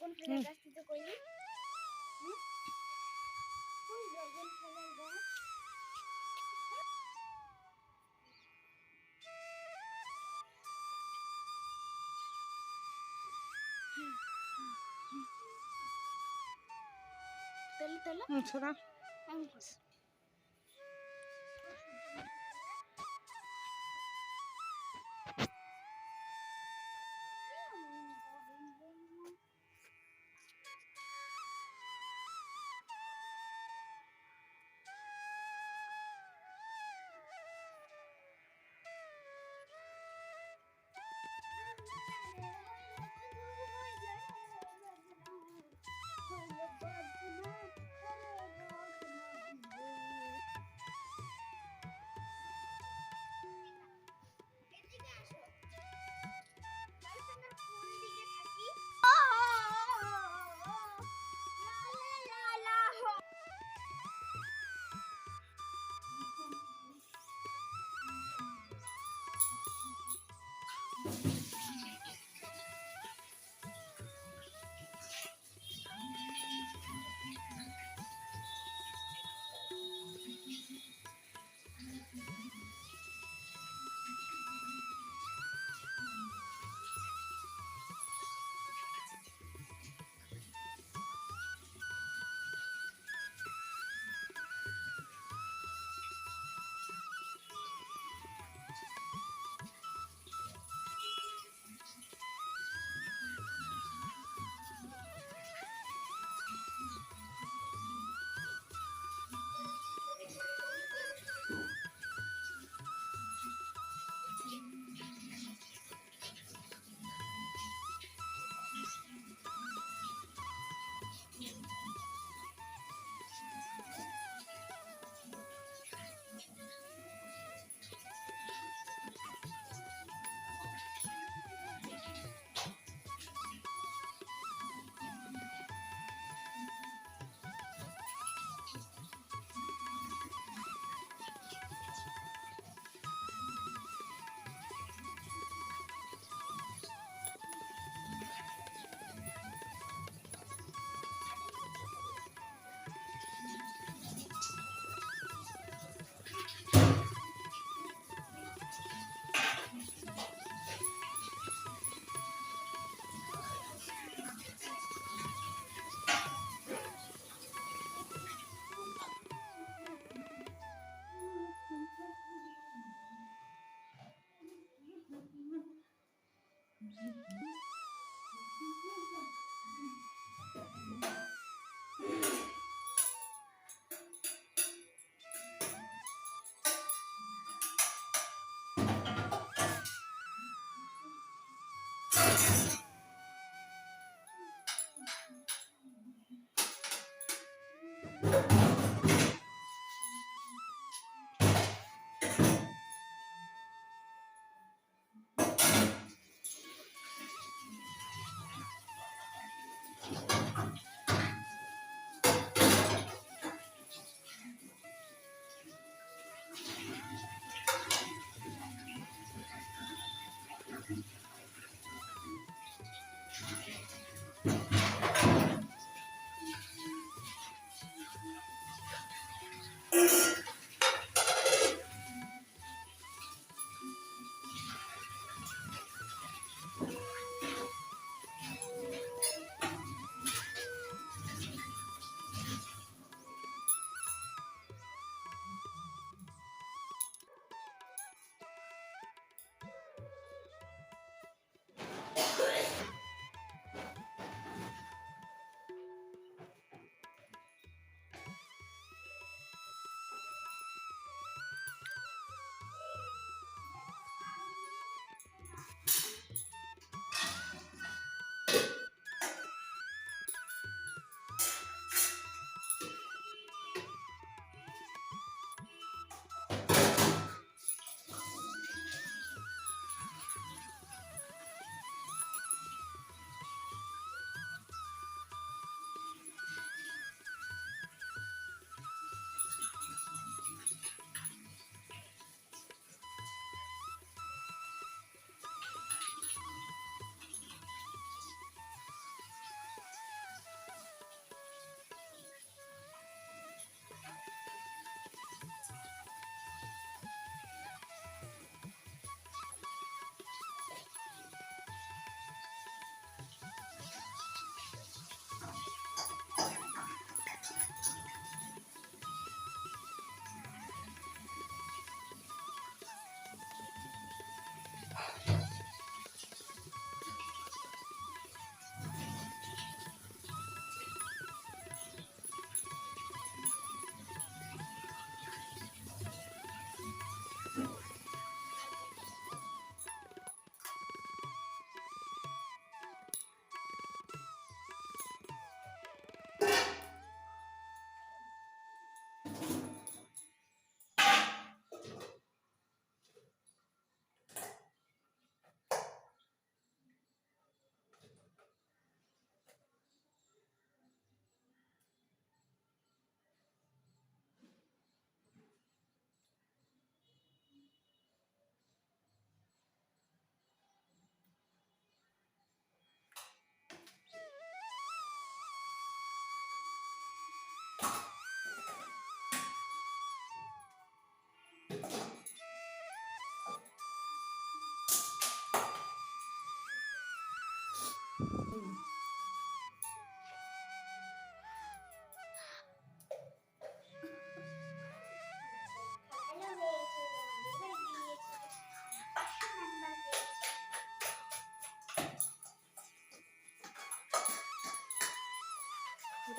Dragon ফলের গাছ থেকে কইলি হুম? কোন ড্রাগন ফলের গাছ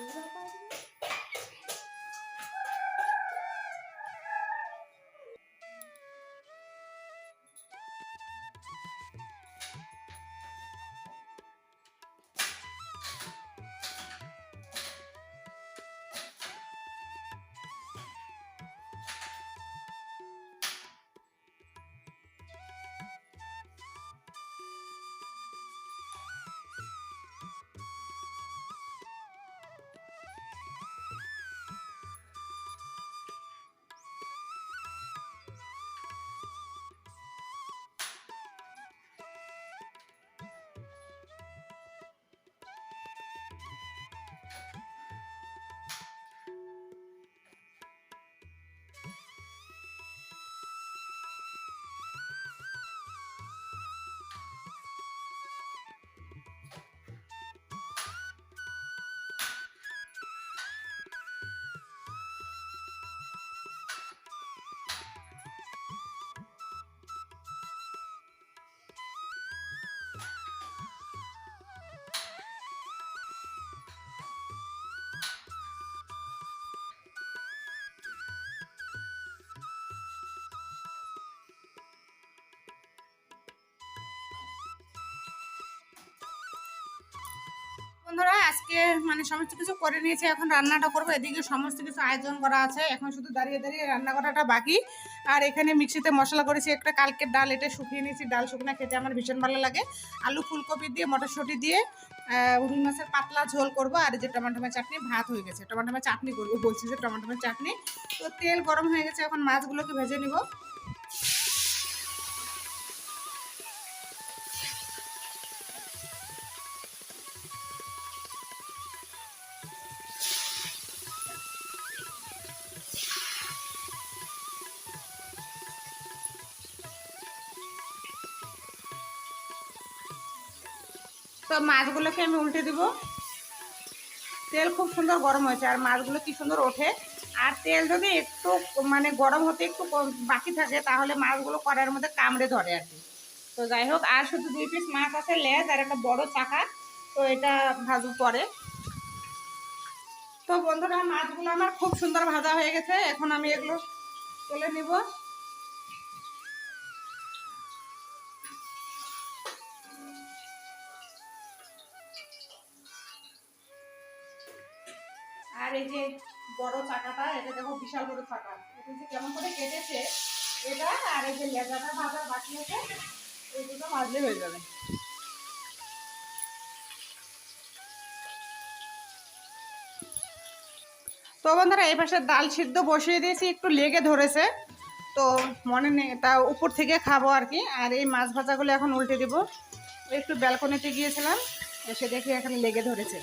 love. বন্ধুরা, আজকে মানে সমস্ত কিছু করে নিয়েছি, এখন রান্নাটা করব। এদিকে সমস্ত কিছু আয়োজন করা আছে, এখন শুধু দাঁড়িয়ে দাঁড়িয়ে রান্না করাটা বাকি। আর এখানে মিক্সিতে মশলা করেছি, একটা কালকের ডাল, এটা শুকিয়ে নিয়েছি, ডাল শুকনা খেতে আমার ভীষণ ভালো লাগে। আলু ফুলকপি দিয়ে, মটরশুঁটি দিয়ে রুই মাছের পাতলা ঝোল করব, আর যে টমাটোমের চাটনি, ভাত হয়ে গেছে। টমাটোমের চাটনি করব, বলছি যে টমাটোমের চাটনি। তো তেল গরম হয়ে গেছে, এখন মাছগুলোকে ভেজে নিব। তো মাছগুলোকে আমি উল্টে দিব। তেল খুব সুন্দর গরম হয়েছে, আর মাছগুলো কি সুন্দর ওঠে। আর তেল যদি একটু মানে গরম হতে একটু বাকি থাকে, তাহলে মাছগুলো কড়াইয়ের মধ্যে কামড়ে ধরে আর কি। তো যাই হোক, আর শুধু দুই পিস মাছ আছে, লেজ আর একটা বড় চাকা। তো এটা ভাজু পরে। তো বন্ধুরা, মাছগুলো আমার খুব সুন্দর ভাজা হয়ে গেছে। এখন আমি এগুলো তুলে নিব। এই যে বড় চাকাটা, এটা দেখো বিশাল বড় চাকা। যে কেমন করে কেটেছে, এটা আর এই যে লেজাটা ভাজা বাকি আছে, এই দুটো ভাজলে হয়ে যাবে। তো বন্ধুরা, এই পাশে ডাল সিদ্ধ বসিয়ে দিয়েছি, একটু লেগে ধরেছে। তো মনে নেই, তা উপর থেকে খাব আর কি। আর এই মাছ ভাজাগুলো এখন উল্টে দিব। একটু ব্যালকনিতে গিয়েছিলাম, এসে দেখি এখানে লেগে ধরেছে।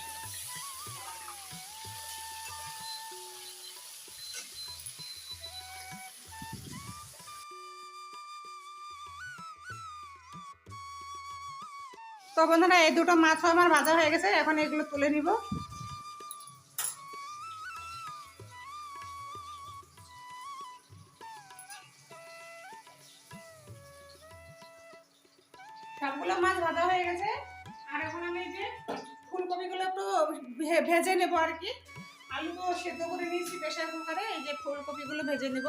তো বন্ধুরা এই দুটো মাছও আমার ভাজা হয়ে গেছে, এখন এগুলো তুলে নিব। সবগুলো মাছ ভাজা হয়ে গেছে, আর এখন আমি যে ফুলকপিগুলো একটু ভেজে নেব আর কি। আলু তো সেদ্ধ করে নিয়েছি প্রেশার কুকারে, এই যে ফুলকপিগুলো ভেজে নেব।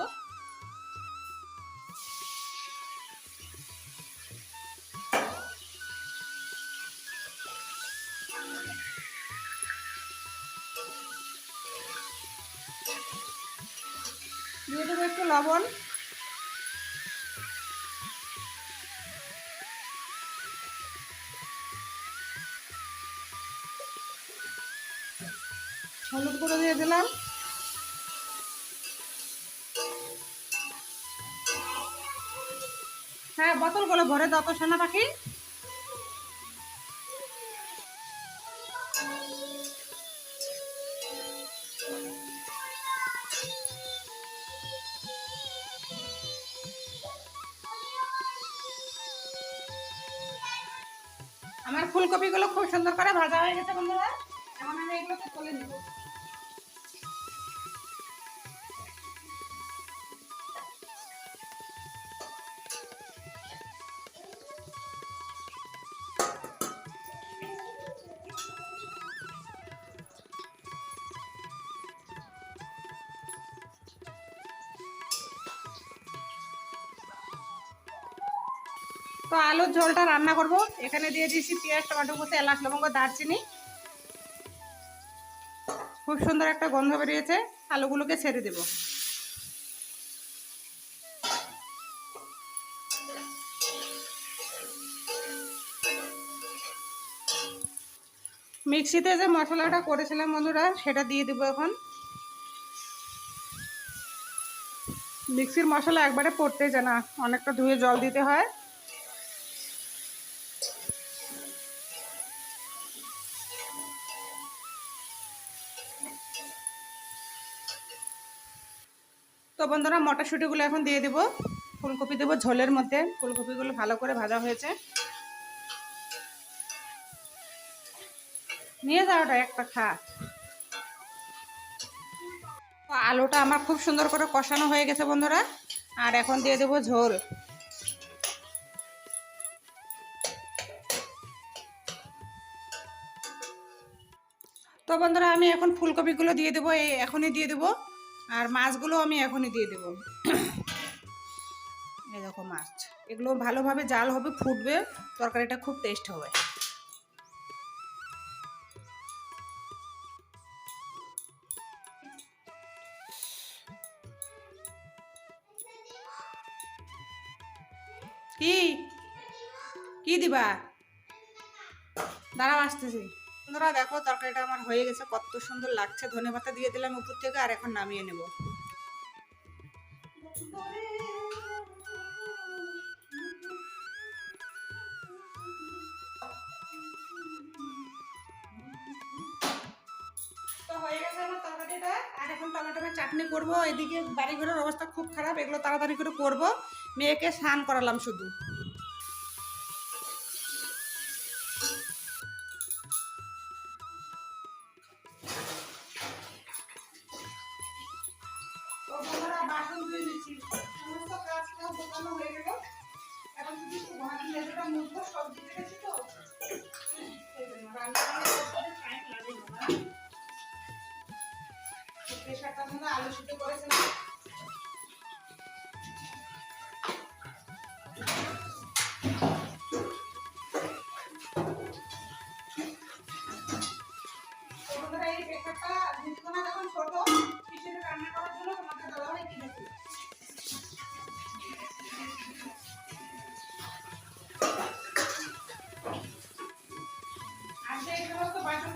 লবণ হলুদ করে দিয়ে দিলাম। হ্যাঁ বোতলগুলো ভরে দাও তো সোনা পাখি। আমার ফুলকপিগুলো খুব সুন্দর করে ভাজা হয়ে গেছে বন্ধুরা। এখন আমি এগুলোকে তুলে নেব। ঝোলটা রান্না করব। এখানে দিয়ে দিয়েছি পেঁয়াজ, টমেটো কুচি, এলাচ, লবঙ্গ, দারচিনি। খুব সুন্দর একটা গন্ধ বেরিয়েছে। আলুগুলোকে ছেড়ে দেব। মিক্সিতে যে মশলাটা করেছিলাম বন্ধুরা, সেটা দিয়ে দেবো এখন। মিক্সির মশলা একবারে পড়তে যায় না, অনেকটা ধুয়ে জল দিতে হয়। তো বন্ধুরা, মটরশুঁটিগুলো এখন দিয়ে দেবো। ফুলকপি দেবো ঝোলের মধ্যে। ফুলকপিগুলো ভালো করে ভাজা হয়েছে। নিয়ে যাও ওটা একটা খা। আলুটা আমার খুব সুন্দর করে কষানো হয়ে গেছে বন্ধুরা। আর এখন দিয়ে দেবো ঝোল। তো বন্ধুরা, আমি এখন ফুলকপিগুলো দিয়ে দেবো, এই এখনই দিয়ে দেবো, আর মাছগুলো আমি এখনই দিয়ে দেবো। এই দেখো মাছ, এগুলো ভালোভাবে জাল হবে, ফুটবে, তরকারিটা খুব টেস্ট হবে। কি? কি দিবা? দাঁড়াও, আসতেছি। বন্ধুরা, দেখো তরকারিটা আমার হয়ে গেছে, কত সুন্দর লাগছে। ধনে পাতা দিয়ে দিলাম উপর থেকে আর এখন নামিয়ে নেব। চাটনি করব। এদিকে বাড়িঘরের অবস্থা খুব খারাপ, এগুলো তাড়াতাড়ি করে করব। মেয়েকে স্নান করালাম শুধু। আলু সিদ্ধ করেছিলাম এই প্রেশারটা জিনিসগুলো যখন ছোট কিসের রান্না করার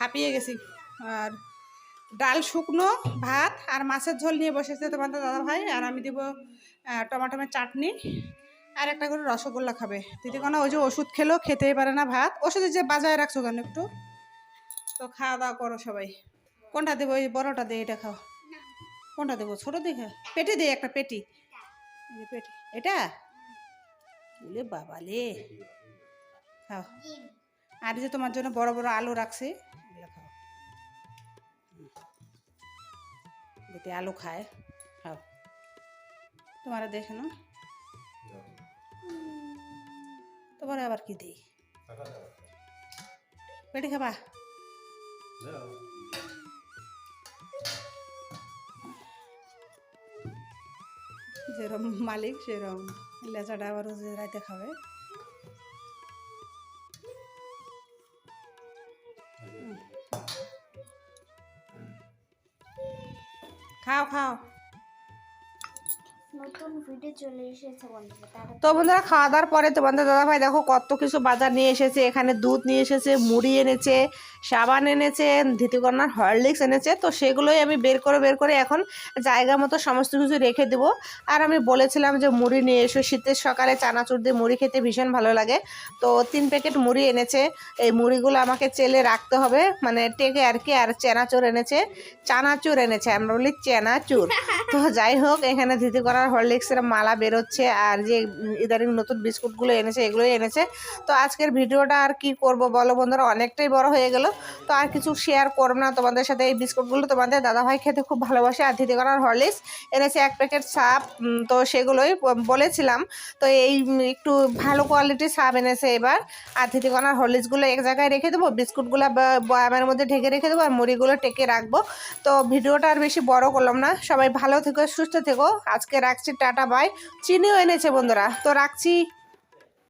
হাঁপিয়ে গেছি। আর ডাল শুকনো ভাত আর মাছের ঝোল নিয়ে বসেছে তোমাদের দাদা ভাই আর আমি দেবো টমাটোমের চাটনি আর একটা করে রসগোল্লা খাবে। দিদি কোনো ওই যে ওষুধ খেলেও খেতেই পারে না ভাত। ওষুধের যে বাজায় রাখছো কেন একটু? তো খাওয়া দাওয়া করো সবাই। কোনটা দেবো? ওই বড়টা দে এটা খাও। কোনটা দেবো? ছোটো দেখে? পেটি দে একটা পেটি। পেটি। এটা? বলে বাবা লে খাও। আর যে তোমার জন্য বড় বড় আলু রাখছি। যাতে আলু খায়, খাও। তোমার দেখে না তোমার আবার কি দিই? পেটে খাবা? যেরকম মালিক সেরকম লেচাটা আবার ও যে রাইতে খাবে। খাও খাও নতুন ভিডিও তো বন্ধুরা খাওয়া দাওয়ার পরে তোমাদের দাদাভাই দেখো কত কিছু বাজার নিয়ে এসেছে, এখানে দুধ নিয়ে এসেছে, মুড়ি এনেছে, সাবান এনেছে, ধিতিকন্যার হরলিক্স এনেছে, তো সেগুলোই আমি বের করে বের করে এখন জায়গা মতো সমস্ত কিছু রেখে দেবো। আর আমি বলেছিলাম যে মুড়ি নিয়ে এসো, শীতের সকালে চানাচুর দিয়ে মুড়ি খেতে ভীষণ ভালো লাগে। তো তিন প্যাকেট মুড়ি এনেছে, এই মুড়িগুলো আমাকে চেলে রাখতে হবে মানে টেকে আর কি, আর চেনাচুর এনেছে, চানাচুর এনেছে আমরা বলি চেনাচুর। তো যাই হোক, এখানে ধিতি করার হরলিক্সের মালা বেরোচ্ছে আর যে ইদানিং নতুন বিস্কুটগুলো এনেছে, এগুলোই এনেছে। তো আজকের ভিডিওটা আর কি করব বলো বন্ধুরা? অনেকটাই বড় হয়ে গেল। তো আর কিছু শেয়ার করব না। তোমাদের সাথে এই বিস্কুটগুলো তোমাদের দাদাভাই খেতে খুব ভালোবাসে আর ধিতি করার হরলিক্স এনেছে এক প্যাকেট সাপ। তো সেগুলোই বলেছিলাম। তো এই একটু ভালো কোয়ালিটির সাপ এনেছে এবার। আর করার হরলিক্সগুলো এক জায়গায় রেখে দেবো, বিস্কুটগুলো বয়ামের মধ্যে ঢেকে রেখে দেবো আর মুড়িগুলো টেকে রাখব। তো ভিডিওটা আর বেশি বড় করলাম না। সবাই ভালো থেকো, সুস্থ থেকো। আজকে রাখছি টাটা বাই চিনিও এনেছে বন্ধুরা। তো রাখছি।